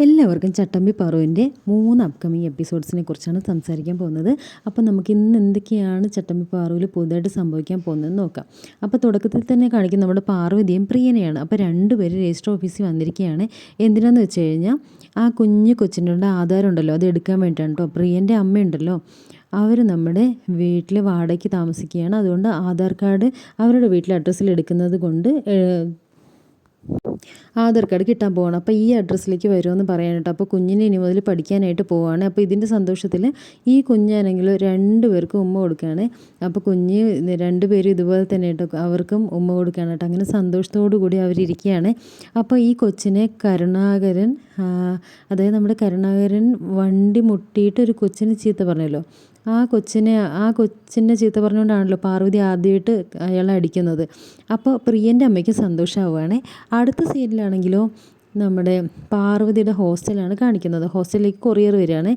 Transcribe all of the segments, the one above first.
എല്ലാവർക്കും ചട്ടമ്പി പാറുവിന്റെ മൂന്ന് അപ്കമിങ് എപ്പിസോഡ്സിനെ കുറിച്ചാണ് സംസാരിക്കാൻ പോകുന്നത്. അപ്പോൾ നമുക്ക് ഇന്ന് എന്തൊക്കെയാണ് ചട്ടമ്പി പാറുവിൽ പുതുതായിട്ട് സംഭവിക്കാൻ പോകുന്നതെന്ന് നോക്കാം. അപ്പോൾ തുടക്കത്തിൽ തന്നെ കാണിക്കുന്ന നമ്മുടെ പാർവതിയും പ്രിയനെയാണ്. അപ്പോൾ രണ്ടുപേരും രജിസ്റ്റർ ഓഫീസിൽ വന്നിരിക്കുകയാണ്. എന്തിനാന്ന് വെച്ച് കഴിഞ്ഞാൽ ആ കുഞ്ഞു കൊച്ചിന്റെ ആധാരം ഉണ്ടല്ലോ അത് എടുക്കാൻ വേണ്ടിയിട്ടാണ് കേട്ടോ. പ്രിയന്റെ അമ്മയുണ്ടല്ലോ. അവർ നമ്മുടെ വീട്ടിൽ വാടകയ്ക്ക് താമസിക്കുകയാണ്. അതുകൊണ്ട് ആധാർ കാർഡ് അവരുടെ വീട്ടിലെ അഡ്രസ്സിൽ എടുക്കുന്നത് കൊണ്ട് ആധാർ കാർഡ് കിട്ടാൻ പോവാണ്. അപ്പോൾ ഈ അഡ്രസ്സിലേക്ക് വരുമെന്ന് പറയാനായിട്ട് അപ്പോൾ കുഞ്ഞിനെ ഇനി മുതൽ പഠിക്കാനായിട്ട് പോവാണ്. അപ്പോൾ ഇതിന്റെ സന്തോഷത്തിൽ ഈ കുഞ്ഞാണെങ്കിൽ രണ്ട് പേർക്കും ഉമ്മ കൊടുക്കുകയാണ്. അപ്പോൾ കുഞ്ഞ് രണ്ട് പേരും ഇതുപോലെ തന്നെ കേട്ടോ. അവർക്കും ഉമ്മ കൊടുക്കുകയാണ് കേട്ടോ. അങ്ങനെ സന്തോഷത്തോടു കൂടി അവരിയ്ക്കുകയാണ് അപ്പോൾ ഈ കൊച്ചിനെ കരുണാകരൻ അതായത് നമ്മുടെ കരുണാകരൻ വണ്ടി മുട്ടിയിട്ട് ഒരു കൊച്ചിന് ചീത്ത പറഞ്ഞല്ലോ. ആ കൊച്ചിനെ ആ കൊച്ചിനെ ചീത്ത പറഞ്ഞുകൊണ്ടാണല്ലോ പാർവതി ആദ്യമായിട്ട് അയാളെ അടിക്കുന്നത്. അപ്പോൾ പ്രിയന്റെ അമ്മയ്ക്ക് സന്തോഷമാവുകയാണെ അടുത്ത സീനിലാണെങ്കിലോ നമ്മുടെ പാർവതിയുടെ ഹോസ്റ്റലാണ് കാണിക്കുന്നത്. ഹോസ്റ്റലിലേക്ക് കൊറിയർ വരികയാണ്.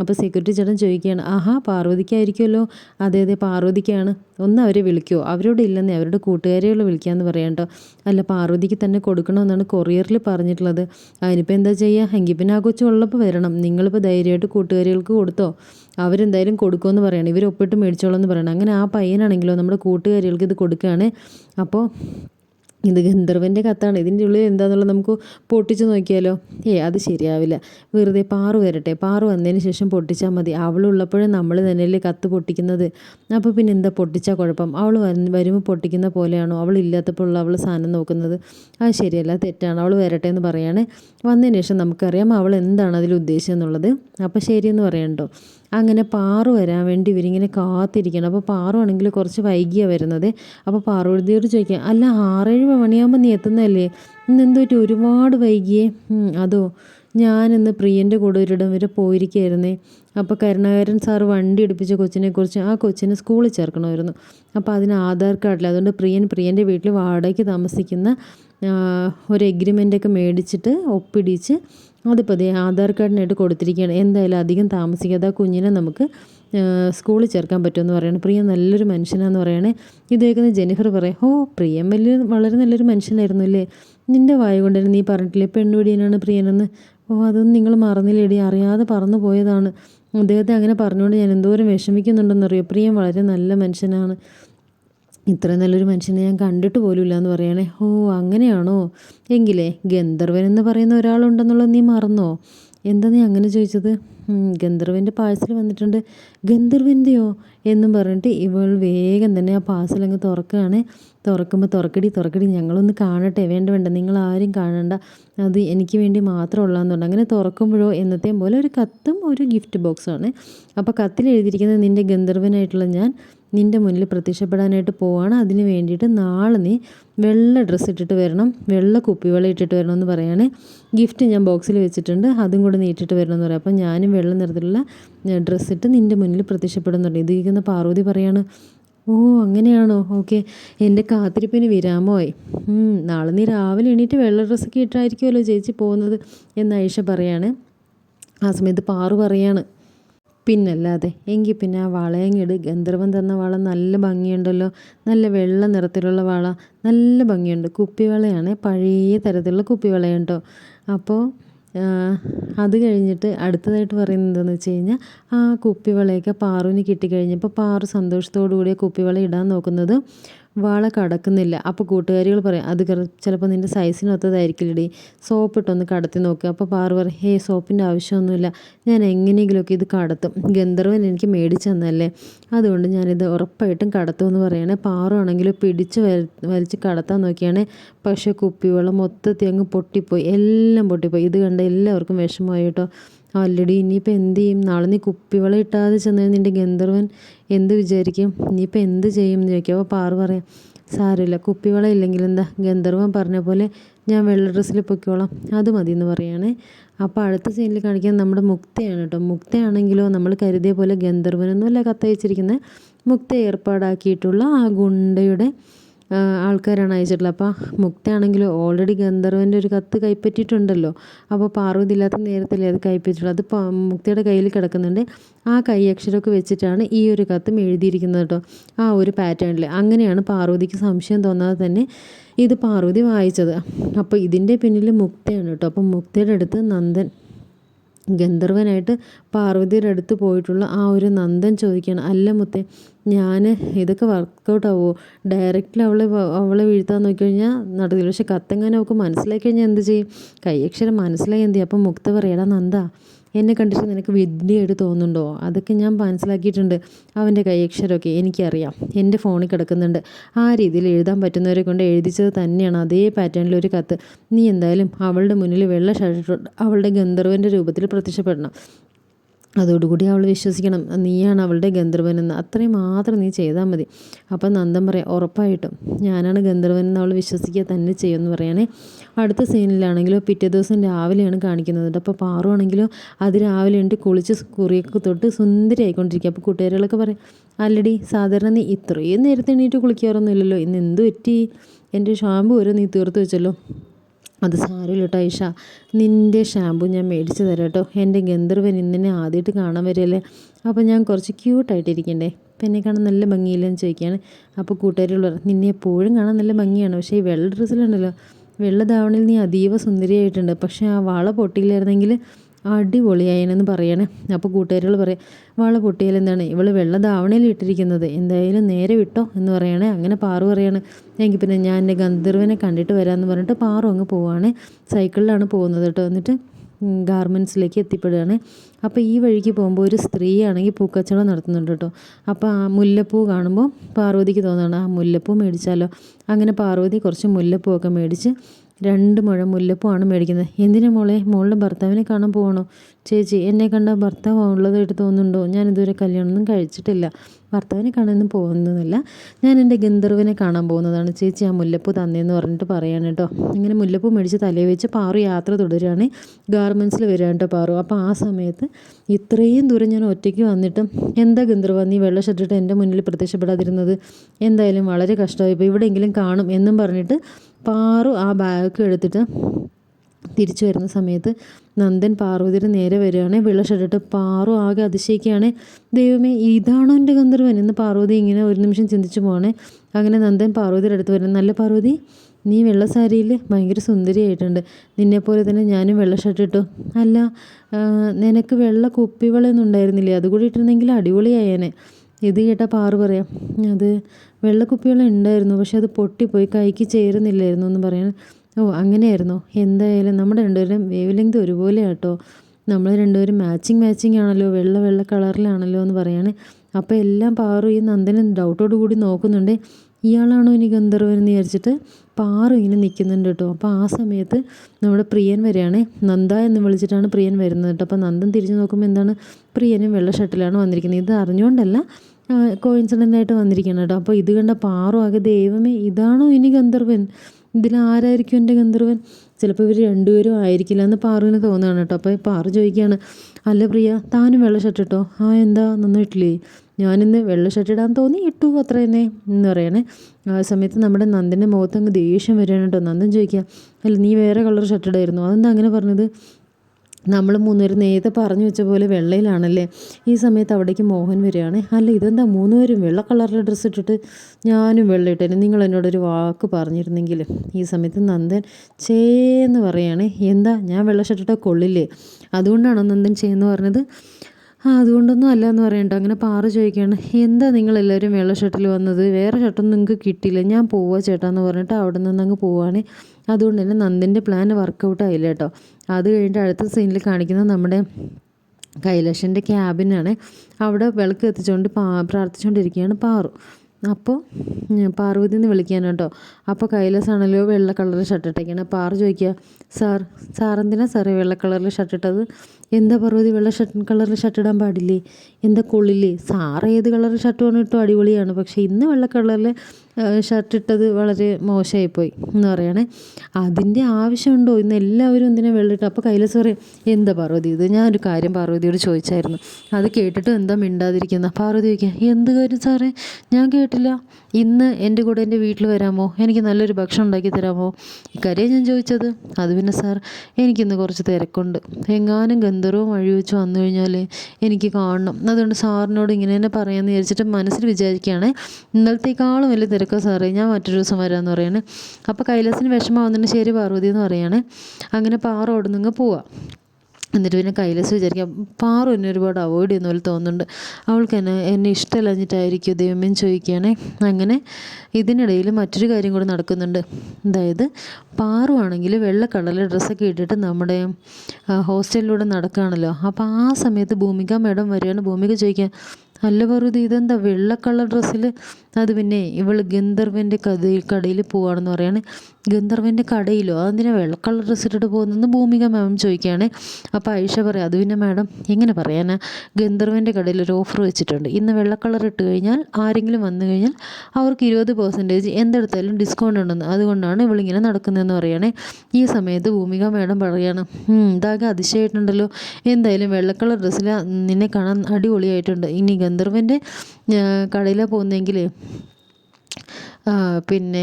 അപ്പോൾ സെക്യൂരിറ്റി ചേട്ടൻ ചോദിക്കുകയാണ് ആഹാ പാർവതിക്കായിരിക്കുമല്ലോ? അതെ അതെ പാർവതിക്കാണ്. ഒന്ന് അവരെ വിളിക്കുമോ അവരോട് ഇല്ലെന്നേ അവരുടെ കൂട്ടുകാരികളെ വിളിക്കാമെന്ന് പറയാം കേട്ടോ അല്ല പാർവതിക്ക് തന്നെ കൊടുക്കണമെന്നാണ് കൊറിയറിൽ പറഞ്ഞിട്ടുള്ളത്. അതിനിപ്പോൾ എന്താ ചെയ്യുക എങ്കിൽ പിന്നെ ആ കൊച്ചു ഉള്ളപ്പോൾ വരണം. നിങ്ങളിപ്പോൾ ധൈര്യമായിട്ട് കൂട്ടുകാരികൾക്ക് കൊടുത്തോ? അവരെന്തായാലും കൊടുക്കുമെന്ന് പറയണം. ഇവരൊപ്പിട്ട് മേടിച്ചോളൂ എന്ന് പറയണം. അങ്ങനെ ആ പയ്യനാണെങ്കിലോ നമ്മുടെ കൂട്ടുകാരികൾക്ക് ഇത് കൊടുക്കുകയാണ്. അപ്പോൾ ഇത് ഗന്ധർവന്റെ കത്താണ്. ഇതിന്റെ ഉള്ളിൽ എന്താണെന്നുള്ളത് നമുക്ക് പൊട്ടിച്ച് നോക്കിയാലോ? ഏ അത് ശരിയാവില്ല. വെറുതെ പാറു വരട്ടെ. പാറു വന്നതിന് ശേഷം പൊട്ടിച്ചാൽ മതി. അവളുള്ളപ്പോഴും നമ്മൾ തന്നെയല്ലേ കത്ത് പൊട്ടിക്കുന്നത്. അപ്പോൾ പിന്നെ എന്താ പൊട്ടിച്ചാൽ കുഴപ്പം? അവൾ വരുമ്പോൾ പൊട്ടിക്കുന്ന പോലെയാണോ? അവൾ ഇല്ലാത്തപ്പോൾ അവൾ സാധനം നോക്കുന്നത്? അത് ശരിയല്ല തെറ്റാണ്. അവൾ വരട്ടെ എന്ന് പറയുകയാണ് വന്നതിന് ശേഷം നമുക്കറിയാം അവൾ എന്താണ് അതിൽ ഉദ്ദേശിച്ചെന്നുള്ളത് അപ്പോൾ ശരിയെന്ന് പറയണ്ടോ? അങ്ങനെ പാറു വരാൻ വേണ്ടി ഇവരിങ്ങനെ കാത്തിരിക്കണം. അപ്പോൾ പാറു ആണെങ്കിൽ കുറച്ച് വൈകിയാണ് വരുന്നത്. അപ്പോൾ പാറുവഴുതിയോട് ചോദിക്കാം അല്ല ആറേഴ് മണിയാകുമ്പോൾ നീ എത്തുന്നതല്ലേ? ഇന്ന് എന്തോ ഒരുപാട് വൈകിയേ. അതോ ഞാനിന്ന് പ്രിയന്റെ കൂടെ ഒരിടം വരെ പോയിരിക്കുകയായിരുന്നേ അപ്പോൾ കരുണാകരൻ സാർ വണ്ടി എടുപ്പിച്ച കൊച്ചിനെക്കുറിച്ച് ആ കൊച്ചിനെ സ്കൂളിൽ ചേർക്കണമായിരുന്നു. അപ്പോൾ അതിന് ആധാർ കാർഡിൽ അതുകൊണ്ട് പ്രിയൻ പ്രിയന്റെ വീട്ടിൽ വാടകയ്ക്ക് താമസിക്കുന്ന ഒരു എഗ്രിമെന്റൊക്കെ മേടിച്ചിട്ട് ഒപ്പിടിച്ച് അതിപ്പോൾ അതേ ആധാർ കാർഡിനായിട്ട് കൊടുത്തിരിക്കുകയാണ്. എന്തായാലും അധികം താമസിക്കാതെ ആ കുഞ്ഞിനെ നമുക്ക് സ്കൂളിൽ ചേർക്കാൻ പറ്റുമെന്ന് പറയണം. പ്രിയ നല്ലൊരു മനുഷ്യനാന്ന് പറയണേ. ഇത് കേൾക്കുന്ന ജെനിഫർ പറയാം ഓ പ്രിയം വലിയ വളരെ നല്ലൊരു മനുഷ്യനായിരുന്നു അല്ലേ? നിന്റെ വായ കൊണ്ട് തന്നെ നീ പറഞ്ഞിട്ടില്ലേ പെണ്ണുപിടിയനാണ് പ്രിയനെന്ന്? ഓ അതൊന്നും നിങ്ങൾ മറന്നില്ലേടി. അറിയാതെ പറന്നു പോയതാണ്. അദ്ദേഹത്തെ അങ്ങനെ പറഞ്ഞുകൊണ്ട് ഞാൻ എന്തോരം വിഷമിക്കുന്നുണ്ടെന്നറിയോ? പ്രിയം വളരെ നല്ല മനുഷ്യനാണ്. ഇത്ര നല്ലൊരു മനുഷ്യനെ ഞാൻ കണ്ടിട്ട് പോലുമില്ല എന്ന് പറയണേ ഓ അങ്ങനെയാണോ? എങ്കിലേ ഗന്ധർവൻ എന്ന് പറയുന്ന ഒരാളുണ്ടെന്നുള്ളത് നീ മറന്നോ? എന്താ നീ അങ്ങനെ ചോദിച്ചത്? ഗന്ധർവന്റെ പാഴ്സൽ വന്നിട്ടുണ്ട്. ഗന്ധർവന്റെയോ എന്നും പറഞ്ഞിട്ട് ഇവൾ വേഗം തന്നെ ആ പാഴ്സൽ അങ്ങ് തുറക്കുകയാണ്. തുറക്കുമ്പോൾ തുറക്കടി തുറക്കടി ഞങ്ങളൊന്ന് കാണട്ടെ. വേണ്ട വേണ്ട നിങ്ങൾ ആരും കാണണ്ട. അത് എനിക്ക് വേണ്ടി മാത്രം ഉള്ളതെന്നുണ്ട് അങ്ങനെ തുറക്കുമ്പോഴോ എന്നത്തെയും പോലെ ഒരു കത്തും ഒരു ഗിഫ്റ്റ് ബോക്സുമാണ് അപ്പോൾ കത്തിൽ എഴുതിയിരിക്കുന്നത് നിന്റെ ഗന്ധർവനായിട്ടുള്ള ഞാൻ. നിന്റെ മുന്നിൽ പ്രത്യക്ഷപ്പെടാനായിട്ട് പോവാണ്. അതിന് വേണ്ടിയിട്ട് നാളെ നീ വെള്ള ഡ്രസ്സ് ഇട്ടിട്ട് വരണം. വെള്ള കുപ്പിവെള്ളം ഇട്ടിട്ട് വരണം എന്ന് പറയാണ്. ഗിഫ്റ്റ് ഞാൻ ബോക്സിൽ വെച്ചിട്ടുണ്ട്. അതും കൂടെ നീ ഇട്ടിട്ട് വരണം എന്ന് പറയാം. അപ്പം ഞാനും വെള്ള നിറത്തിലുള്ള ഡ്രസ്സ് ഇട്ട് നിന്റെ മുന്നിൽ പ്രത്യക്ഷപ്പെടുന്നുണ്ട് ഇത് ഇരിക്കുന്ന പാർവതി പറയാണ് ഓ അങ്ങനെയാണോ? ഓക്കെ. എന്റെ കാത്തിരിപ്പിന് വിരാമമായി. നാളെ നീ രാവിലെ എണീറ്റ് വെള്ള ഡ്രസ്സൊക്കെ ഇട്ടായിരിക്കുമല്ലോ ചേച്ചി പോകുന്നത് എന്ന് ഐഷ പറയാണ്. ആ സമയത്ത് പാറു പറയാണ് പിന്നല്ലാതെ എങ്കിൽ പിന്നെ ആ വളയങ്ങിട് ഗന്ധർവൻ തന്ന വള നല്ല ഭംഗിയുണ്ടല്ലോ. നല്ല വെള്ള നിറത്തിലുള്ള വള. നല്ല ഭംഗിയുണ്ട്. കുപ്പിവളയാണ് പഴയ തരത്തിലുള്ള കുപ്പിവളയാണ് കേട്ടോ അപ്പോൾ അത് കഴിഞ്ഞിട്ട് അടുത്തതായിട്ട് പറയുന്നത് എന്താണെന്ന് വെച്ച് കഴിഞ്ഞാൽ ആ കുപ്പിവളയൊക്കെ പാറുവിന് കിട്ടിക്കഴിഞ്ഞപ്പോൾ പാറു സന്തോഷത്തോടു കൂടി കുപ്പിവള ഇടാൻ നോക്കുന്നത്. വള കടക്കുന്നില്ല. അപ്പോൾ കൂട്ടുകാരികൾ പറയും അത് ചിലപ്പോൾ നിന്റെ സൈസിനൊത്തതായിരിക്കില്ലടി സോപ്പ് ഇട്ടൊന്ന് കടത്തി നോക്കുക അപ്പോൾ പാറു പറയും ഹേ സോപ്പിന്റെ ആവശ്യമൊന്നുമില്ല. ഞാൻ എങ്ങനെയെങ്കിലുമൊക്കെ ഇത് കടത്തും. ഗന്ധർവൻ എനിക്ക് മേടിച്ചു തന്നല്ലേ അതുകൊണ്ട് ഞാനിത് ഉറപ്പായിട്ടും കടത്തുമെന്ന് പറയണേ. പാറു ആണെങ്കിൽ പിടിച്ച് വലിച്ച് കടത്താൻ നോക്കിയാണ്. പക്ഷേ കുപ്പിവെള്ളം മൊത്തത്തിൽ അങ്ങ് പൊട്ടിപ്പോയി. എല്ലാം പൊട്ടിപ്പോയി. ഇത് കണ്ട എല്ലാവർക്കും വിഷമമായി കേട്ടോ. ആൾറെഡി ഇനിയിപ്പോൾ എന്ത് ചെയ്യും? നാളെ നീ കുപ്പിവെള്ളം ഇട്ടാതെ ചെന്ന് നിന്റെ ഗന്ധർവൻ എന്ത് വിചാരിക്കും? ഇനിയിപ്പോൾ എന്ത് ചെയ്യും എന്ന് ചോദിക്കും. അപ്പോൾ പാറു പറയാം സാരമില്ല കുപ്പിവെള്ളം ഇല്ലെങ്കിൽ എന്താ? ഗന്ധർവൻ പറഞ്ഞ പോലെ ഞാൻ വെള്ള ഡ്രസ്സിൽ പൊയ്ക്കോളാം. അത് മതി എന്ന് പറയുകയാണേ അപ്പോൾ അടുത്ത സീനിൽ കാണിക്കാൻ നമ്മുടെ മുക്തയാണ് കേട്ടോ. മുക്തയാണെങ്കിലോ നമ്മൾ കരുതിയ പോലെ ഗന്ധർവനൊന്നുമല്ല കത്തയച്ചിരിക്കുന്നത്. മുക്ത ഏർപ്പാടാക്കിയിട്ടുള്ള ആ ഗുണ്ടയുടെ ആൾക്കാരാണ് അയച്ചിട്ടുള്ളത്. അപ്പോൾ മുക്തയാണെങ്കിൽ ഓൾറെഡി ഗന്ധർവന്റെ ഒരു കത്ത് കൈപ്പറ്റിയിട്ടുണ്ടല്ലോ. അപ്പോൾ പാർവതി ഇല്ലാത്ത നേരത്തല്ലേ അത് കൈപ്പറ്റിയിട്ടുള്ളത് അത് മുക്തയുടെ കയ്യിൽ കിടക്കുന്നുണ്ട്. ആ കൈ അക്ഷരമൊക്കെ വെച്ചിട്ടാണ് ഈ ഒരു കത്തും എഴുതിയിരിക്കുന്നത് കേട്ടോ. ആ ഒരു പാറ്റേണിൽ അങ്ങനെയാണ് പാർവതിക്ക് സംശയം തോന്നാതെ തന്നെ ഇത് പാർവതി വായിച്ചത്. അപ്പോൾ ഇതിന്റെ പിന്നിൽ മുക്തയാണ് കേട്ടോ. അപ്പോൾ മുക്തയുടെ അടുത്ത് നന്ദൻ ഗന്ധർവനായിട്ട് പാർവതിയുടെ അടുത്ത് പോയിട്ടുള്ള ആ ഒരു നന്ദൻ ചോദിക്കുകയാണ് അല്ല മുത്തേ ഞാൻ ഇതൊക്കെ വർക്കൗട്ട് ആവുമോ ഡയറക്റ്റിൽ അവളെ അവളെ വീഴ്ത്താൻ നോക്കിക്കഴിഞ്ഞാൽ നടത്തില്ല പക്ഷെ കത്തെങ്ങാനും അവൾക്ക് മനസ്സിലാക്കി കഴിഞ്ഞാൽ എന്ത് ചെയ്യും? കൈയക്ഷരം മനസ്സിലായി എന്ത് ചെയ്യും? അപ്പം മുക്ത പറയടാ നന്ദ എന്നെ കണ്ടിട്ട് നിനക്ക് വിദ്യയായിട്ട് തോന്നുന്നുണ്ടോ? അതൊക്കെ ഞാൻ മനസ്സിലാക്കിയിട്ടുണ്ട്. അവന്റെ കൈയക്ഷരമൊക്കെ എനിക്കറിയാം. എന്റെ ഫോണിൽ കിടക്കുന്നുണ്ട്. ആ രീതിയിൽ എഴുതാൻ പറ്റുന്നവരെ കൊണ്ട് എഴുതിച്ചത് തന്നെയാണ്. അതേ പാറ്റേണിൽ ഒരു കത്ത്. നീ എന്തായാലും അവളുടെ മുന്നിൽ വെള്ള ഷർട്ട് അവളുടെ ഗന്ധർവന്റെ രൂപത്തിൽ പ്രത്യക്ഷപ്പെടണം. അതോടുകൂടി അവൾ വിശ്വസിക്കണം. നീയാണ് അവളുടെ ഗന്ധർവനെന്ന്. അത്രയും മാത്രം നീ ചെയ്താൽ മതി. അപ്പം നന്ദൻ പറയാം ഉറപ്പായിട്ടും. ഞാനാണ് ഗന്ധർവനെന്ന് അവൾ വിശ്വസിക്കുക തന്നെ ചെയ്യുമെന്ന് പറയണേ. അടുത്ത സീനിലാണെങ്കിലോ പിറ്റേ ദിവസം രാവിലെയാണ് കാണിക്കുന്നത്. അപ്പോൾ പാറു ആണെങ്കിലോ അത് രാവിലെ ഉണ്ട് കുളിച്ച് കുറിയൊക്കെ തൊട്ട് സുന്ദരി ആയിക്കൊണ്ടിരിക്കുക. അപ്പോൾ കൂട്ടുകാരികളൊക്കെ പറയും അല്ലടി സാധാരണ നീ ഇത്രയും നേരത്തെ എണീറ്റ് കുളിക്കാറൊന്നുമില്ലല്ലോ ഇന്ന് എന്ത് പറ്റി? എന്റെ ഷാമ്പു വരെ നീ തീർത്ത് വെച്ചല്ലോ. അത് സാരമില്ല കേട്ടോ ഐഷ നിന്റെ ഷാമ്പു ഞാൻ മേടിച്ച് തരാം കേട്ടോ എന്റെ ഗന്ധർവൻ ഇന്നെ ആദ്യമായിട്ട് കാണാൻ വരികയല്ലേ? അപ്പോൾ ഞാൻ കുറച്ച് ക്യൂട്ടായിട്ടിരിക്കണ്ടേ? അപ്പം എന്നെ കാണാൻ നല്ല ഭംഗിയില്ലെന്ന് ചോദിക്കുകയാണ്. അപ്പോൾ കൂട്ടുകാരികൾ നിന്നെ എപ്പോഴും കാണാൻ നല്ല ഭംഗിയാണ്. പക്ഷേ ഈ വെള്ള ഡ്രസ്സിലുണ്ടല്ലോ. വെള്ള ധാവണിൽ നീ അതീവ സുന്ദരിയായിട്ടുണ്ട്. പക്ഷേ ആ വള പൊട്ടിയില്ലായിരുന്നെങ്കിൽ അടിപൊളിയായെന്ന് പറയണേ. അപ്പോൾ കൂട്ടുകാരികൾ പറയും വള പൊട്ടിയാൽ എന്താണ്? ഇവൾ വെള്ള ധാവണയിൽ ഇട്ടിരിക്കുന്നത്. എന്തായാലും നേരെ വിട്ടോ എന്ന് പറയണേ. അങ്ങനെ പാറു പറയാണ് എങ്കിൽ പിന്നെ ഞാൻ എന്റെ ഗന്ധർവനെ കണ്ടിട്ട് വരാമെന്ന് പറഞ്ഞിട്ട് പാറു അങ്ങ് പോവാണ്. സൈക്കിളിലാണ് പോകുന്നത് കേട്ടോ. എന്നിട്ട് ഗാർമെന്റ്സിലേക്ക് എത്തിപ്പെടുകയാണ്. അപ്പോൾ ഈ വഴിക്ക് പോകുമ്പോൾ ഒരു സ്ത്രീയാണെങ്കിൽ പൂക്കച്ചവടം നടത്തുന്നുണ്ട് കേട്ടോ. അപ്പോൾ ആ മുല്ലപ്പൂ കാണുമ്പോൾ പാർവതിക്ക് തോന്നുകയാണ് ആ മുല്ലപ്പൂ മേടിച്ചാലോ? അങ്ങനെ പാർവതി കുറച്ച് മുല്ലപ്പൂ ഒക്കെ മേടിച്ച് രണ്ട് മുഴം മുല്ലപ്പൂവാണ് മേടിക്കുന്നത്. എന്തിനു മോളെ? മോളുടെ ഭർത്താവിനെ കാണാൻ പോകണോ ചേച്ചി എന്നെ കണ്ട ഭർത്താവ് ഉള്ളതായിട്ട് തോന്നുന്നുണ്ടോ? ഞാൻ ഇതുവരെ കല്യാണമൊന്നും കഴിച്ചിട്ടില്ല. ഭർത്താവിനെ കാണാനൊന്നും പോകുന്നതല്ല. ഞാൻ എന്റെ ഗന്ധർവനെ കാണാൻ പോകുന്നതാണ്. ചേച്ചി ആ മുല്ലപ്പൂ തന്നേന്ന് പറഞ്ഞിട്ട് പറയാണ് കേട്ടോ. ഇങ്ങനെ മുല്ലപ്പൂ മേടിച്ച് തലയിൽ വെച്ച് പാറു യാത്ര തുടരുകയാണ്. ഗാർമെന്റ്സിൽ വരികയാണ് കേട്ടോ പാറു. അപ്പോൾ ആ സമയത്ത് ഇത്രയും ദൂരം ഞാൻ ഒറ്റയ്ക്ക് വന്നിട്ടും എന്താ ഗന്ധർവ നീ വെള്ള ഷർട്ടിട്ട് എന്റെ മുന്നിൽ പ്രത്യക്ഷപ്പെടാതിരുന്നത്? എന്തായാലും വളരെ കഷ്ടമായി. ഇപ്പോൾ ഇവിടെയെങ്കിലും കാണും എന്നും പറഞ്ഞിട്ട് പാറു ആ ബാഗ് എടുത്തിട്ട് തിരിച്ചു വരുന്ന സമയത്ത് നന്ദൻ പാർവതിയുടെ നേരെ വരികയാണ്. വെള്ള ഷർട്ടിട്ട് പാറു ആകെ അതിശയിക്കുകയാണ്. ദൈവമേ ഇതാണോ എന്റെ ഗന്ധർവൻ എന്ന് പാർവതി ഇങ്ങനെ ഒരു നിമിഷം ചിന്തിച്ചു പോകണേ അങ്ങനെ നന്ദൻ പാർവതിയുടെ അടുത്ത് വരുന്നത് നല്ല പാർവതി നീ വെള്ള സാരിയിൽ ഭയങ്കര സുന്ദരിയായിട്ടുണ്ട്. നിന്നെപ്പോലെ തന്നെ ഞാനും വെള്ള ഷർട്ട് ഇട്ടു. അല്ല നിനക്ക് വെള്ള കുപ്പിവളയൊന്നും ഉണ്ടായിരുന്നില്ലേ? അതുകൂടി ഇട്ടിരുന്നെങ്കിൽ അടിപൊളിയായേനെ. ഇത് കേട്ടാൽ പാറു പറയാം. അത് വെള്ളക്കുപ്പിവെള്ളം ഉണ്ടായിരുന്നു പക്ഷെ അത് പൊട്ടിപ്പോയി കൈക്ക് ചേരുന്നില്ലായിരുന്നു എന്ന് പറയാൻ. ഓ അങ്ങനെയായിരുന്നോ? എന്തായാലും നമ്മുടെ രണ്ടുപേരും വേവ് ലെങ്ത് ഒരുപോലെ കേട്ടോ നമ്മൾ രണ്ടുപേരും മാച്ചിങ് മാച്ചിങ് ആണല്ലോ വെള്ള വെള്ള കളറിലാണല്ലോ എന്ന് പറയാണ്. അപ്പോൾ എല്ലാം പാറു ഈ നന്ദനും ഡൗട്ടോട് കൂടി നോക്കുന്നുണ്ട്. ഇയാളാണോ ഇനി ഗന്ധർവൻ എന്ന് വിചാരിച്ചിട്ട് പാറു ഇങ്ങനെ നിൽക്കുന്നുണ്ട് കേട്ടോ അപ്പോൾ ആ സമയത്ത് നമ്മുടെ പ്രിയൻ വരികയാണ്. നന്ദ എന്ന് വിളിച്ചിട്ടാണ് പ്രിയൻ വരുന്നത് കേട്ടോ അപ്പോൾ നന്ദൻ തിരിഞ്ഞു നോക്കുമ്പോൾ എന്താണ്? പ്രിയനും വെള്ള ഷട്ടിലാണ് വന്നിരിക്കുന്നത്. ഇത് അറിഞ്ഞുകൊണ്ടല്ല കോയിൻസിഡന്റ് ആയിട്ട് വന്നിരിക്കണം കേട്ടോ. അപ്പോൾ ഇത് കണ്ട പാറു ആകെ ദൈവമേ ഇതാണോ ഇനി ഗന്ധർവൻ ഇതിലാരായിരിക്കും എന്റെ ഗന്ധർവൻ ചിലപ്പോൾ ഇവർ രണ്ടുപേരും ആയിരിക്കില്ല എന്ന് പാറുവിന് തോന്നുകയാണ് കേട്ടോ. അപ്പോൾ പാറു ചോദിക്കുകയാണ് അല്ല പ്രിയ താനും വെള്ള ഷർട്ട് ഇട്ടോ? ആ എന്താ നന്നായിട്ടില്ലേ? ഞാനിന്ന് വെള്ള ഷർട്ട് ഇടാൻ തോന്നി ഇട്ടു അത്ര തന്നെ. എന്ന് പറയണേ. ആ സമയത്ത് നമ്മുടെ നന്ദന്റെ മുഖത്ത് അങ്ങ് ദേഷ്യം വരികയാണ് കേട്ടോ. നന്ദൻ ചോദിക്കുക അല്ല നീ വേറെ കളർ ഷർട്ട് ഇടായിരുന്നു. അതെന്താ അങ്ങനെ പറഞ്ഞത്? നമ്മൾ മൂന്നുപേരും നേരത്തെ പറഞ്ഞു വെച്ച പോലെ വെള്ളയിലാണല്ലേ? ഈ സമയത്ത് അവിടേക്ക് മോഹൻ വരികയാണ്. അല്ല ഇതെന്താ മൂന്നുപേരും വെള്ള കളറിലെ ഡ്രസ്സ് ഇട്ടിട്ട് ഞാനും വെള്ള ഇട്ടേനെ? നിങ്ങൾ എന്നോടൊരു വാക്ക് പറഞ്ഞിരുന്നെങ്കിൽ. ഈ സമയത്ത് നന്ദൻ ചേന്ന് പറയുകയാണ് എന്താ ഞാൻ വെള്ള ഷർട്ടിട്ട് കൊള്ളില്ലേ? അതുകൊണ്ടാണോ നന്ദൻ ചേന്ന് പറഞ്ഞത്? ആ അതുകൊണ്ടൊന്നും അല്ല എന്ന് പറയണ്ട. അങ്ങനെ പാറ ചോദിക്കുകയാണ്. എന്താ നിങ്ങളെല്ലാവരും വെള്ള ഷർട്ടിൽ വന്നത്? വേറെ ഷർട്ടൊന്നും നിങ്ങൾക്ക് കിട്ടിയില്ല. ഞാൻ പോവാ ചേട്ടാ എന്ന് പറഞ്ഞിട്ട് അവിടെ നിന്ന് അങ്ങ് പോവുകയാണ് അതുകൊണ്ട് തന്നെ നന്ദിന്റെ പ്ലാൻ വർക്കൗട്ട് ആയില്ല കേട്ടോ അത് കഴിഞ്ഞിട്ട് അടുത്ത സീനിൽ കാണിക്കുന്നത് നമ്മുടെ കൈലാഷന്റെ ക്യാബിനാണ് അവിടെ വിളക്ക് എത്തിച്ചുകൊണ്ട് പാ പ്രാർത്ഥിച്ചുകൊണ്ടിരിക്കുകയാണ് പാറു. അപ്പോൾ പാർവതി എന്ന് വിളിക്കാൻ കേട്ടോ അപ്പോൾ കൈലാസാണല്ലോ വെള്ള കളറിൽ ഷർട്ട് ഇട്ടേക്കാണ്. പാറു ചോദിക്കുക സാർ എന്തിനാ സാറേ വെള്ള കളറിൽ ഷർട്ട് ഇട്ടത്? എന്താ പർവതി വെള്ള ഷർട്ട് കളറിൽ ഷർട്ട് ഇടാൻ പാടില്ലേ? എന്താ കൊള്ളില്ലേ? സാറ് ഏത് കളർ ഷർട്ട് വേണം അടിപൊളിയാണ്. പക്ഷേ ഇന്ന് വെള്ള കളറിൽ ഷർട്ട് ഇട്ടത് വളരെ മോശമായിപ്പോയി എന്ന് പറയണേ. അതിന്റെ ആവശ്യമുണ്ടോ? ഇന്ന് എല്ലാവരും എന്തിനാ വെള്ളിട്ട് അപ്പോൾ കൈലാസ് പറയും എന്താ പാർവതി ഇത്? ഞാനൊരു കാര്യം പാർവതിയോട് ചോദിച്ചായിരുന്നു. അത് കേട്ടിട്ട് എന്താ മിണ്ടാതിരിക്കുന്ന? പാർവതി ചോദിക്കുക എന്ത് കാര്യം സാറേ? ഞാൻ കേട്ടില്ല. ഇന്ന് എന്റെ കൂടെ എന്റെ വീട്ടിൽ വരാമോ? എനിക്ക് നല്ലൊരു ഭക്ഷണം ഉണ്ടാക്കി തരാമോ? ഇക്കാര്യം ഞാൻ ചോദിച്ചത് അത് പിന്നെ സാർ എനിക്കിന്ന് കുറച്ച് തിരക്കുണ്ട്. എങ്ങാനും ഗന്ധർവം വഴി വെച്ച് വന്നു കഴിഞ്ഞാൽ എനിക്ക് കാണണം. അതുകൊണ്ട് സാറിനോട് ഇങ്ങനെ തന്നെ പറയാമെന്ന് വിചാരിച്ചിട്ട് മനസ്സിൽ വിചാരിക്കുകയാണ്. ഇന്നലത്തേക്കാളും വലിയ തിരക്കാണ് സാറേ. ഞാൻ മറ്റൊരു ദിവസം വരാമെന്ന് പറയാണ്. അപ്പോൾ കൈലാസിന് വിഷമം വന്നിട്ട് ശരി പാർവതി എന്ന് പറയാണ്. അങ്ങനെ പാറ അവിടെ നിന്ന് പോവാം. എന്നിട്ട് പിന്നെ കൈലസ് വിചാരിക്കാം പാറു എന്നെ ഒരുപാട് അവോയ്ഡ് ചെയ്യുന്ന പോലെ തോന്നുന്നുണ്ട്. അവൾക്ക് എന്നെ എന്നെ ഇഷ്ടമല്ലഞ്ഞിട്ടായിരിക്കും ദൈവമേ ചോദിക്കുകയാണേ. അങ്ങനെ ഇതിനിടയിൽ മറ്റൊരു കാര്യം കൂടെ നടക്കുന്നുണ്ട്. അതായത് പാറു ആണെങ്കിൽ വെള്ള കളറിലെ ഡ്രസ്സൊക്കെ ഇട്ടിട്ട് നമ്മുടെ ഹോസ്റ്റലിലൂടെ നടക്കുകയാണല്ലോ. അപ്പോൾ ആ സമയത്ത് ഭൂമിക മാഡം വരികയാണ്. ഭൂമിക ചോദിക്കുക അല്ല വെറുതെ ഇതെന്താ വെള്ള കളർ ഡ്രസ്സിൽ അത് പിന്നെ ഇവൾ ഗന്ധർവന്റെ കഥയിൽ കടയിൽ പോവാണെന്ന് പറയാണ്. ഗന്ധർവന്റെ കടയിലോ? അതെന്തിനാ വെള്ള കളർ ഡ്രസ്സ് ഇട്ടിട്ട് പോകുന്നതെന്ന് ഭൂമിക മാം ചോദിക്കുകയാണ്. അപ്പോൾ ഐഷ പറയാം അത് പിന്നെ മാഡം എങ്ങനെ പറയാനാ? ഗന്ധർവന്റെ കടയിൽ ഒരു ഓഫർ വെച്ചിട്ടുണ്ട്. ഇന്ന് വെള്ള കളർ ഇട്ട് കഴിഞ്ഞാൽ ആരെങ്കിലും വന്നു കഴിഞ്ഞാൽ അവർക്ക് ഇരുപത് പെർസെന്റേജ് എന്തെടുത്താലും ഡിസ്കൗണ്ട് ഉണ്ടെന്ന്. അതുകൊണ്ടാണ് ഇവളിങ്ങനെ നടക്കുന്നതെന്ന് പറയുകയാണെ ഈ സമയത്ത് ഭൂമിക മാഡം പറയാണ് ഇതാകെ അതിശയമായിട്ടുണ്ടല്ലോ എന്തായാലും വെള്ള കളർ ഡ്രസ്സിൽ നിന്നെ കാണാൻ അടിപൊളിയായിട്ടുണ്ട്. ഇനി ഗന്ധർവന്റെ കടയിലാണ് പോകുന്നതെങ്കിൽ പിന്നെ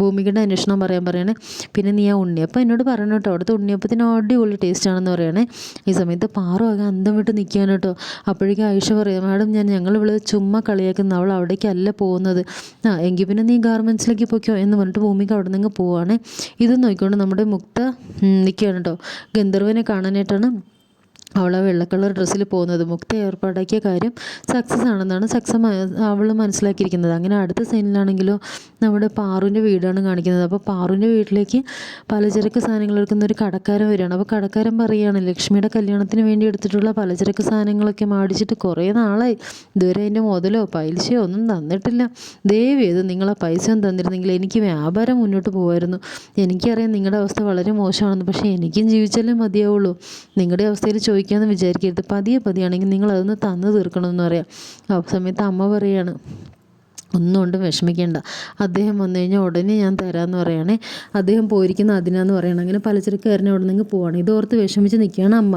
ഭൂമികയുടെ അന്വേഷണം പറയാൻ പറയണേ. പിന്നെ നീ ആ ഉണ്ണിയപ്പം എന്നോട് പറയണം കേട്ടോ. അവിടുത്തെ ഉണ്ണിയപ്പത്തിന് അടിപൊളി ടേസ്റ്റ് ആണെന്ന് പറയണേ. ഈ സമയത്ത് പാറു ആകെ അന്തം വിട്ട് നിൽക്കുകയാണ് കേട്ടോ. അപ്പോഴേക്കും ആയിഷ പറയാം മാഡം ഞാൻ ഞങ്ങൾ ഇവിടെ ചുമ്മാ കളിയാക്കുന്ന. അവൾ അവിടേക്കല്ല പോകുന്നത്. ആ എങ്കിൽ പിന്നെ നീ ഗാർമെൻസിലേക്ക് പോയിക്കോ എന്ന് പറഞ്ഞിട്ട് ഭൂമിക അവിടെ നിന്ന് പോവാണ്. ഇത് നോക്കിക്കൊണ്ട് നമ്മുടെ മുക്ത നിൽക്കുകയാണ് കേട്ടോ. ഗന്ധർവനെ കാണാനായിട്ടാണ് അവൾ ആ വെള്ള കളർ ഡ്രസ്സിൽ പോകുന്നത്. മുക്ത ഏർപ്പാടാക്കിയ കാര്യം സക്സസ് ആണെന്നാണ് സക്സസ് അവൾ മനസ്സിലാക്കിയിരിക്കുന്നത്. അങ്ങനെ അടുത്ത സീനിലാണെങ്കിലോ നമ്മുടെ പാറുവിന്റെ വീടാണ് കാണിക്കുന്നത്. അപ്പോൾ പാറുവിന്റെ വീട്ടിലേക്ക് പലചരക്ക് സാധനങ്ങൾ എടുക്കുന്ന ഒരു കടക്കാരൻ വരികയാണ്. അപ്പോൾ കടക്കാരൻ പറയുകയാണ് ലക്ഷ്മിയുടെ കല്യാണത്തിന് വേണ്ടി എടുത്തിട്ടുള്ള പലചരക്ക് സാധനങ്ങളൊക്കെ മാടിച്ചിട്ട് കുറേ നാളായി. ഇതുവരെ അതിന്റെ മുതലോ പൈസയോ ഒന്നും തന്നിട്ടില്ല. ദയവ് ഇത് നിങ്ങളെ ആ പൈസ ഒന്നും തന്നിരുന്നെങ്കിൽ എനിക്ക് വ്യാപാരം മുന്നോട്ട് പോകുമായിരുന്നു എനിക്കറിയാം നിങ്ങളുടെ അവസ്ഥ വളരെ മോശമാണെന്ന്. പക്ഷേ എനിക്കും ജീവിച്ചാലേ മതിയാവുള്ളൂ. നിങ്ങളുടെ അവസ്ഥയിൽ ചോദിക്കാമെന്ന് വിചാരിക്കരുത്. പതിയെ പതിയാണെങ്കിൽ നിങ്ങൾ അതൊന്ന് തന്നു തീർക്കണമെന്ന് പറയാം. ആ സമയത്ത് അമ്മ പറയാണ് ഒന്നും കൊണ്ടും വിഷമിക്കേണ്ട. അദ്ദേഹം വന്നു കഴിഞ്ഞാൽ ഉടനെ ഞാൻ തരാമെന്ന് പറയുകയാണെ അദ്ദേഹം പോയിരിക്കുന്ന അതിനാന്ന് പറയണം. അങ്ങനെ പലചരക്ക് അവിടെ നിന്ന് പോവാണ്. ഇതോർത്ത് വിഷമിച്ച് നിൽക്കുകയാണ് അമ്മ.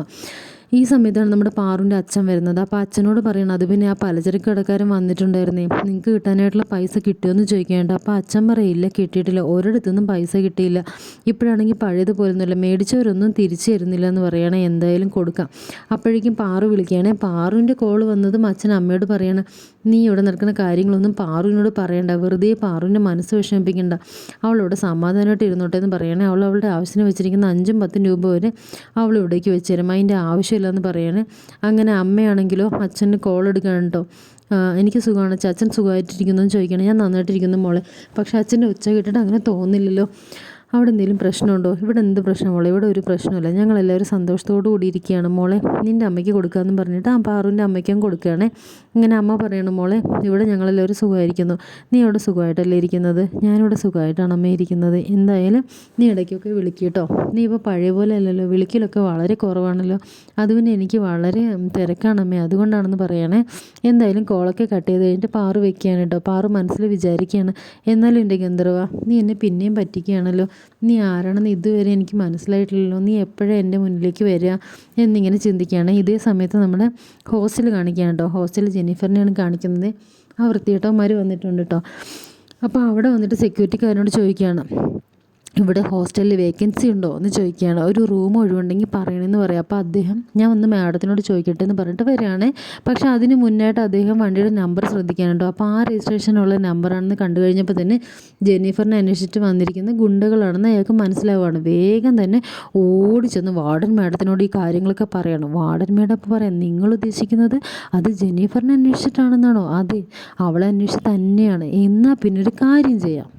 ഈ സമയത്താണ് നമ്മുടെ പാറുന്റെ അച്ഛൻ വരുന്നത്. അപ്പോൾ അച്ഛനോട് പറയണം അത് പിന്നെ ആ പലചരക്ക് കടക്കാരൻ വന്നിട്ടുണ്ടായിരുന്നേ. നിങ്ങൾക്ക് കിട്ടാനായിട്ടുള്ള പൈസ കിട്ടിയോന്ന് ചോദിക്കേണ്ട അപ്പോൾ അച്ഛൻ പറയില്ല കിട്ടിയിട്ടില്ല. ഒരിടത്തുനിന്നും പൈസ കിട്ടിയില്ല. ഇപ്പോഴാണെങ്കിൽ പഴയതുപോലൊന്നുമില്ല മേടിച്ചവരൊന്നും തിരിച്ചു തരുന്നില്ല എന്ന് പറയണേ. എന്തായാലും കൊടുക്കാം. അപ്പോഴേക്കും പാറു വിളിക്കുകയാണേ. പാറുവിന്റെ കോൾ വന്നതും അച്ഛൻ അമ്മയോട് പറയണം നീ ഇവിടെ നടക്കുന്ന കാര്യങ്ങളൊന്നും പാറുവിനോട് പറയണ്ട. വെറുതെ പാറുവിന്റെ മനസ്സ് വിഷമിപ്പിക്കണ്ട. അവളോട് സമാധാനമായിട്ട് ഇരുന്നോട്ടെ എന്ന് പറയണേ. അവൾ അവളുടെ ആവശ്യത്തിന് വെച്ചിരിക്കുന്ന അഞ്ചും പത്തും രൂപ വരെ അവൾ ഇവിടേക്ക് വെച്ച് തരും അതിന്റെ ആവശ്യമില്ലെന്ന് പറയാണ്. അങ്ങനെ അമ്മയാണെങ്കിലോ അച്ഛന് കോൾ എടുക്കണം കേട്ടോ എനിക്ക് സുഖമാണ്. അച്ഛൻ സുഖമായിട്ടിരിക്കുന്നു എന്ന് ചോദിക്കണം ഞാൻ നന്നായിട്ടിരിക്കുന്നു മോളെ. പക്ഷേ അച്ഛന്റെ ഉച്ച കേട്ടിട്ട് അങ്ങനെ തോന്നില്ലല്ലോ. അവിടെ എന്തെങ്കിലും പ്രശ്നമുണ്ടോ? ഇവിടെ എന്ത് പ്രശ്നം മോളെ? ഇവിടെ ഒരു പ്രശ്നമില്ല. ഞങ്ങളെല്ലാവരും സന്തോഷത്തോടു കൂടി ഇരിക്കുകയാണ് മോളെ. നിന്റെ അമ്മയ്ക്ക് കൊടുക്കാമെന്ന് പറഞ്ഞിട്ട് ആ പാറുവിന്റെ അമ്മയ്ക്കും കൊടുക്കുകയാണേ. ഇങ്ങനെ അമ്മ പറയണം മോളെ ഇവിടെ ഞങ്ങളെല്ലാവരും സുഖമായിരിക്കുന്നു. നീ അവിടെ സുഖമായിട്ടല്ലേ ഇരിക്കുന്നത്? ഞാനിവിടെ സുഖമായിട്ടാണ് അമ്മ ഇരിക്കുന്നത്. എന്തായാലും നീ ഇടയ്ക്കൊക്കെ വിളിക്കട്ടോ നീ ഇപ്പോൾ പഴയ പോലെ അല്ലല്ലോ. വിളിക്കലൊക്കെ വളരെ കുറവാണല്ലോ. അത് പിന്നെ എനിക്ക് വളരെ തിരക്കാണ് അമ്മേ. അതുകൊണ്ടാണെന്ന് പറയണേ. എന്തായാലും കോളൊക്കെ കട്ട് ചെയ്ത് കഴിഞ്ഞിട്ട് പാറു വെക്കുകയാണ് കേട്ടോ. പാറു മനസ്സിൽ വിചാരിക്കുകയാണ് എന്നാലും എന്റെ ഗന്ധർവ നീ എന്നെ പിന്നെയും പറ്റിക്കുകയാണല്ലോ. നീ ആരാണെന്ന് ഇതുവരെ എനിക്ക് മനസ്സിലായിട്ടില്ലല്ലോ. നീ എപ്പോഴും എന്റെ മുന്നിലേക്ക് വരിക എന്നിങ്ങനെ ചിന്തിക്കുകയാണ്. ഇതേ സമയത്ത് നമ്മുടെ ഹോസ്റ്റൽ കാണിക്കുകയാണ് കേട്ടോ. ഹോസ്റ്റൽ ജെന്നിഫറിനെയാണ് കാണിക്കുന്നത്. ആ വൃത്തിയേട്ടന്മാർ വന്നിട്ടുണ്ട് കേട്ടോ. അപ്പോൾ അവിടെ വന്നിട്ട് സെക്യൂരിറ്റിക്കാരനോട് ചോദിക്കുകയാണ്. ഇവിടെ ഹോസ്റ്റലിൽ വേക്കൻസി ഉണ്ടോ എന്ന് ചോദിക്കുകയാണ്. ഒരു റൂം ഒഴിവുണ്ടെങ്കിൽ പറയണമെന്ന് പറയാം. അപ്പോൾ അദ്ദേഹം ഞാൻ ഒന്ന് മാഡത്തിനോട് ചോദിക്കട്ടെ എന്ന് പറഞ്ഞിട്ട് വരികയാണ്. പക്ഷേ അതിന് മുന്നായിട്ട് അദ്ദേഹം വണ്ടിയുടെ നമ്പർ ശ്രദ്ധിക്കാനുണ്ടോ. അപ്പോൾ ആ രജിസ്ട്രേഷനുള്ള നമ്പറാണെന്ന് കണ്ടു കഴിഞ്ഞപ്പോൾ തന്നെ ജെന്നിഫറിനെ അന്വേഷിച്ചിട്ട് വന്നിരിക്കുന്ന ഗുണ്ടകളാണെന്ന് അയാൾക്ക് മനസ്സിലാവുകയാണ്. വേഗം തന്നെ ഓടിച്ചെന്ന് വാർഡൻ മാഡത്തിനോട് ഈ കാര്യങ്ങളൊക്കെ പറയണം. വാർഡൻ മാഡം അപ്പോൾ പറയാം നിങ്ങൾ ഉദ്ദേശിക്കുന്നത് അത് ജെന്നിഫറിനെ അന്വേഷിച്ചിട്ടാണെന്നാണോ? അതെ അവളെ അന്വേഷിച്ച് തന്നെയാണ്. എന്നാൽ പിന്നെ ഒരു കാര്യം ചെയ്യാം.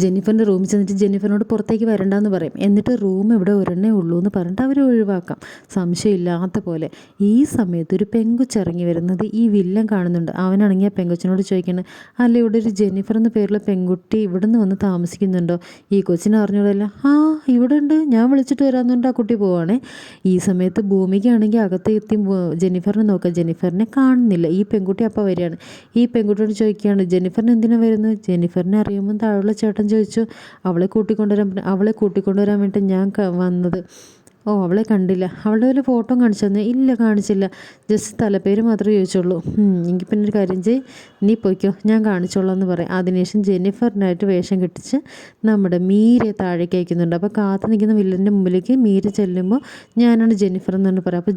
ജെന്നിഫറിന്റെ റൂമിൽ ചെന്നിട്ട് ജെന്നിഫറിനോട് പുറത്തേക്ക് വരണ്ടെന്ന് പറയും. എന്നിട്ട് റൂം ഇവിടെ ഒരെണ്ണേ ഉള്ളൂ എന്ന് പറഞ്ഞിട്ട് അവരെ ഒഴിവാക്കാം. സംശയമില്ലാത്ത പോലെ ഈ സമയത്ത് ഒരു പെങ്കുച്ചിറങ്ങി വരുന്നത് ഈ വില്ലൻ കാണുന്നുണ്ട്. അവനാണെങ്കിൽ ആ പെങ്കൊച്ചിനോട് ചോദിക്കുന്നത് അല്ല ഇവിടെ ഒരു ജെന്നിഫർ എന്ന പേരുള്ള പെൺകുട്ടി ഇവിടെ നിന്ന് വന്ന് താമസിക്കുന്നുണ്ടോ? ഈ കൊച്ചിനെ അറിഞ്ഞോളല്ല ആ ഇവിടെ ഉണ്ട്. ഞാൻ വിളിച്ചിട്ട് വരാമെന്നുണ്ട് ആ കുട്ടി പോവാണേ. ഈ സമയത്ത് ഭൂമിക്കാണെങ്കിൽ അകത്ത് എത്തി ജെന്നിഫറിനെ നോക്കാം ജെന്നിഫറിനെ കാണുന്നില്ല. ഈ പെൺകുട്ടി അപ്പോൾ വരികയാണ്. ഈ പെൺകുട്ടിയോട് ചോദിക്കുകയാണ് ജെന്നിഫറിന് എന്തിനാണ് വരുന്നത്? ജെന്നിഫറിനെ അറിയുമ്പോൾ താഴെയുള്ള ചേട്ടൻ ഏട്ടൻ ചോദിച്ചു അവളെ കൂട്ടിക്കൊണ്ടുവരാൻ അവളെ കൂട്ടിക്കൊണ്ടുവരാൻ വേണ്ടി ഞാൻ വന്നത്. ഓ അവളെ കണ്ടില്ല. അവളുടെ വല്ല ഫോട്ടോ കാണിച്ചു തന്നെ. ഇല്ല കാണിച്ചില്ല. ജസ്റ്റ് തലപ്പേര് മാത്രമേ ചോദിച്ചുള്ളൂ. എങ്കിൽ പിന്നെ ഒരു കാര്യം ചെയ് നീ പൊയ്ക്കോ. ഞാൻ കാണിച്ചോളാം എന്ന് പറയാം. അതിനുശേഷം ജെന്നിഫറിനായിട്ട് വേഷം കെട്ടിച്ച് നമ്മുടെ മീരെ താഴേക്ക് അയക്കുന്നുണ്ട്. അപ്പോൾ കാത്തു നിൽക്കുന്ന വില്ലന്റെ മുമ്പിലേക്ക് മീര ചെല്ലുമ്പോൾ ഞാനാണ് ജെന്നിഫർ എന്ന് പറയാം. അപ്പോൾ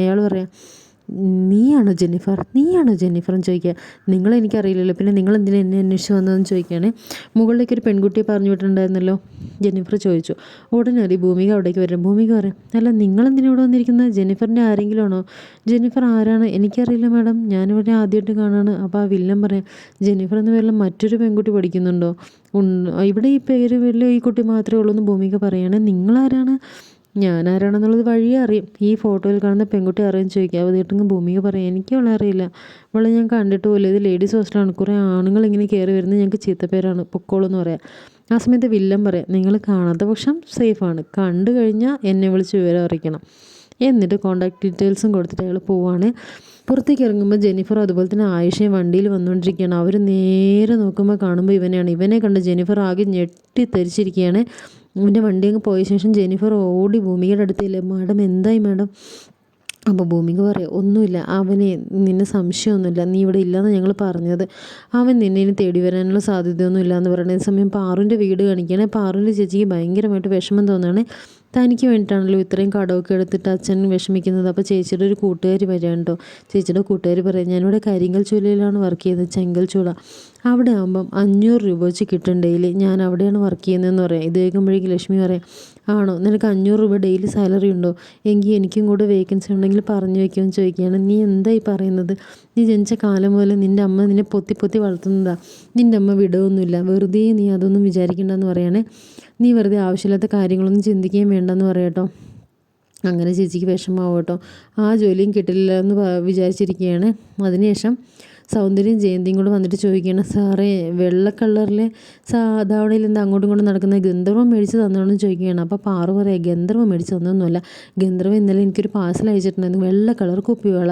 അയാൾ പറയാം നീയാണോ ജെന്നിഫർ? നീയാണോ ജെന്നിഫർ എന്ന് ചോദിക്കുക. നിങ്ങൾ എനിക്കറിയില്ലല്ലോ പിന്നെ നിങ്ങൾ എന്തിനാ എന്നെ അന്വേഷിച്ച് വന്നതെന്ന് ചോദിക്കുകയാണ്. മുകളിലേക്ക് ഒരു പെൺകുട്ടിയെ പറഞ്ഞു വിട്ടിട്ടുണ്ടായിരുന്നല്ലോ. ജെന്നിഫർ ചോദിച്ചു. ഉടനെ ഒരു ഭൂമിക അവിടേക്ക് വരും. ഭൂമിക പറയും അല്ല നിങ്ങൾ എന്തിനാ ഇവിടെ വന്നിരിക്കുന്നത്? ജെന്നിഫറിന്റെ ആരെങ്കിലും ആണോ? ജെന്നിഫർ ആരാണ്? എനിക്കറിയില്ല മാഡം. ഞാനിവിടെ ആദ്യമായിട്ട് കാണാണ് അപ്പോൾ ആ വില്ലൻ പറയാം ജെന്നിഫർ എന്ന പേരിൽ മറ്റൊരു പെൺകുട്ടി പഠിക്കുന്നുണ്ടോ? ഇവിടെ ഈ പേര് വലിയ ഈ കുട്ടി മാത്രമേ ഉള്ളൂ എന്ന് ഭൂമിക പറയാണ്. നിങ്ങളാരാണ്? ഞാൻ ആരാണെന്നുള്ളത് വഴിയേ അറിയും. ഈ ഫോട്ടോയിൽ കാണുന്ന പെൺകുട്ടി ചോദിക്കുക അപ്പോൾ തീർത്തും ഭൂമിക പറയാം. എനിക്ക് അവളെ അറിയില്ല. അവളെ ഞാൻ കണ്ടിട്ട് പോലും ഇത് ലേഡീസ് ഹോസ്റ്റലാണ് കുറേ ആണുങ്ങൾ ഇങ്ങനെ കയറി വരുന്നത് ഞങ്ങൾക്ക് ചീത്തപ്പേരാണ് പൊക്കോളൂ എന്ന് പറയാം. ആ സമയത്ത് വില്ലൻ പറയാം നിങ്ങൾ കാണാത്ത പക്ഷം സേഫാണ് കണ്ടു കഴിഞ്ഞാൽ എന്നെ വിളിച്ച് വിവരം അറിയിക്കണം. എന്നിട്ട് കോൺടാക്ട് ഡീറ്റെയിൽസും കൊടുത്തിട്ട് അയാൾ പോവാണ്. പുറത്തേക്ക് ഇറങ്ങുമ്പോൾ ജെനിഫർ അതുപോലെ തന്നെ ആയിഷയും വണ്ടിയിൽ വന്നുകൊണ്ടിരിക്കുകയാണ്. അവർ നേരെ നോക്കുമ്പോൾ കാണുമ്പോൾ ഇവനെയാണ്. ഇവനെ കണ്ട് ജെനിഫർ ആകെ ഞെട്ടിത്തെരിച്ചിരിക്കുകയാണ് അവന്റെ വണ്ടി അങ്ങ് പോയ ശേഷം ജെനിഫർ ഓടി ഭൂമികയുടെ അടുത്തില്ലേ മാഡം എന്തായി മാഡം? അപ്പോൾ ഭൂമിക പറയാം ഒന്നുമില്ല അവനെ നിന്നെ സംശയമൊന്നുമില്ല നീ ഇവിടെ ഇല്ലയെന്ന് ഞങ്ങൾ പറഞ്ഞത്. അവൻ നിന്നെ ഇനി തേടി വരാനുള്ള സാധ്യതയൊന്നും ഇല്ല എന്ന് പറയുന്ന സമയം പാറുവിന്റെ വീട് കാണിക്കുകയാണെങ്കിൽ പാറുവിന്റെ ചേച്ചിക്ക് ഭയങ്കരമായിട്ട് വിഷമം തോന്നുകയാണ്. തനിക്ക് വേണ്ടിയിട്ടാണല്ലോ ഇത്രയും കടമൊക്കെ എടുത്തിട്ട് അച്ഛൻ വിഷമിക്കുന്നത്. അപ്പോൾ ചേച്ചിയുടെ ഒരു കൂട്ടുകാരി വരികയാണ് കേട്ടോ. ചേച്ചിയുടെ കൂട്ടുകാരി പറയാം ഞാനിവിടെ കരിങ്കൽ ചൂലയിലാണ് വർക്ക് ചെയ്യുന്നത് ചെങ്കൽ ചൂള അവിടെ ആകുമ്പം അഞ്ഞൂറ് രൂപ വെച്ച് കിട്ടും ഡെയിലി ഞാൻ അവിടെയാണ് വർക്ക് ചെയ്യുന്നതെന്ന് പറയാം. ഇത് കേൾക്കുമ്പോഴേക്കും ലക്ഷ്മി പറയാം ആണോ? നിനക്ക് അഞ്ഞൂറ് രൂപ ഡെയിലി സാലറി ഉണ്ടോ? എങ്കിൽ എനിക്കും കൂടെ വേക്കൻസി ഉണ്ടെങ്കിൽ പറഞ്ഞു വയ്ക്കുമെന്ന് ചോദിക്കുകയാണ്. നീ എന്തായി പറയുന്നത്? നീ ജനിച്ച കാലം മുതൽ നിന്റെ അമ്മ നിന്നെ പൊത്തി പൊത്തി വളർത്തുന്നതാ. നിന്റെ അമ്മ വിടവൊന്നുമില്ല. വെറുതെ നീ അതൊന്നും വിചാരിക്കേണ്ടെന്ന് പറയണേ. നീ വെറുതെ ആവശ്യമില്ലാത്ത കാര്യങ്ങളൊന്നും ചിന്തിക്കുകയും വേണ്ടെന്ന് പറയട്ടോ അങ്ങനെ ചേച്ചിക്ക് വിഷമാവും കേട്ടോ. ആ ജോലിയും കിട്ടില്ല എന്ന് വിചാരിച്ചിരിക്കുകയാണ്. അതിനുശേഷം സൗന്ദര്യം ജയന്തിയും കൂടെ വന്നിട്ട് ചോദിക്കുകയാണ് സാറേ വെള്ള കളറിലെ സാധാവണയിൽ എന്താ അങ്ങോട്ടും ഇങ്ങോട്ടും നടക്കുന്ന? ഗന്ധർവം മേടിച്ച് തന്നോന്ന് ചോദിക്കുകയാണ്. അപ്പോൾ പാറു പറയാം ഗന്ധർവം മേടിച്ച് തന്നൊന്നുമല്ല ഗന്ധർവം ഇന്നലെ എനിക്കൊരു പാഴ്സൽ അയച്ചിട്ടുണ്ടായിരുന്നു. വെള്ള കളർ കുപ്പിവേള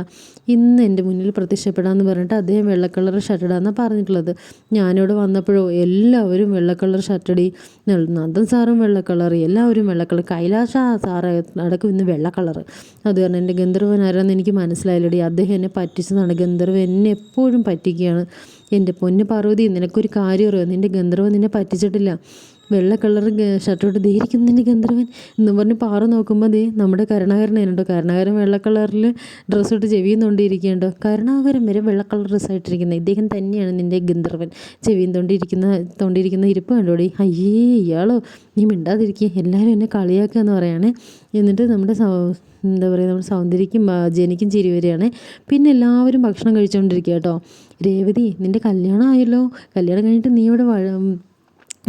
ഇന്ന് എന്റെ മുന്നിൽ പ്രത്യക്ഷപ്പെടാമെന്ന് പറഞ്ഞിട്ട് അദ്ദേഹം വെള്ള കളർ ഷർട്ട് ഇടാമെന്നാണ് പറഞ്ഞിട്ടുള്ളത്. ഞാനിവിടെ വന്നപ്പോഴോ എല്ലാവരും വെള്ള കളർ ഷർട്ട് ഇടി. നന്ദൻ സാറും വെള്ള കളർ എല്ലാവരും വെള്ള കളർ കൈലാസ സാറ് അടക്കം ഇന്ന് വെള്ള കളർ അത് കാരണം എന്റെ ഗന്ധർവൻ ആരാന്ന് എനിക്ക് മനസ്സിലായില്ലടി. അദ്ദേഹം എന്നെ പറ്റിച്ചതാണ്. ഗന്ധർവൻ എന്നെ എപ്പോഴും പറ്റിക്കുകയാണ്. എന്റെ പൊന്ന് പാർവതി നിനക്കൊരു കാര്യം അറിയോ? നിന്റെ ഗന്ധർവം നിന്നെ പറ്റിച്ചിട്ടില്ല. വെള്ള കളർ ഷർട്ടോട്ട് ദേ ഇരിക്കുന്നു നിന്റെ ഗന്ധർവൻ. എന്നും പറഞ്ഞ് പാറ നോക്കുമ്പോൾ ദേ നമ്മുടെ കരുണാകരനാണ് കരുണാകരൻ വെള്ള കളറിൽ ഡ്രസ്സ് ഇട്ട് ചെവിയും തൊണ്ടിരിക്കുന്നുണ്ടോ കരുണാകരൻ വരെ വെള്ള കളർ ഡ്രസ്സായിട്ടിരിക്കുന്നത് ഇദ്ദേഹം തന്നെയാണ് നിന്റെ ഗന്ധർവൻ. ചെവിയും തൊണ്ടിരിക്കുന്ന തൊണ്ടിരിക്കുന്ന ഇരിപ്പ് കണ്ടോടി. അയ്യേ ഇയാളോ നീ മിണ്ടാതിരിക്കുക എല്ലാവരും എന്നെ കളിയാക്കുക എന്ന് പറയാണ്. എന്നിട്ട് നമ്മുടെ എന്താ പറയുക നമ്മുടെ സൗന്ദര്യക്കും ജനിക്കും ചിരി വരികയാണ് പിന്നെ എല്ലാവരും ഭക്ഷണം കഴിച്ചുകൊണ്ടിരിക്കുക കേട്ടോ രേവതി നിന്റെ കല്യാണം ആയല്ലോ. കല്യാണം കഴിഞ്ഞിട്ട് നീ ഇവിടെ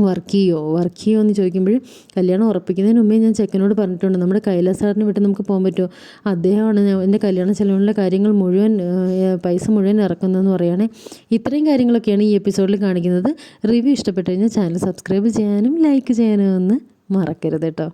വർക്ക് ചെയ്യുമോ വർക്ക് ചെയ്യുമോ എന്ന് ചോദിക്കുമ്പോൾ കല്യാണം ഉറപ്പിക്കുന്നതിന് മുമ്പേ ഞാൻ ചെക്കനോട് പറഞ്ഞിട്ടുണ്ട് നമ്മുടെ കൈലാസ് സാറിന് വിട്ട് നമുക്ക് പോകാൻ പറ്റുമോ? അദ്ദേഹമാണ് എന്റെ കല്യാണ ചെലവിലുള്ള കാര്യങ്ങൾ മുഴുവൻ പൈസ മുഴുവൻ ഇറക്കുന്നതെന്ന് പറയുകയാണെങ്കിൽ ഇത്രയും കാര്യങ്ങളൊക്കെയാണ് ഈ എപ്പിസോഡിൽ കാണിക്കുന്നത്. റിവ്യൂ ഇഷ്ടപ്പെട്ടു കഴിഞ്ഞാൽ ചാനൽ സബ്സ്ക്രൈബ് ചെയ്യാനും ലൈക്ക് ചെയ്യാനും ഒന്ന് മറക്കരുത് കേട്ടോ.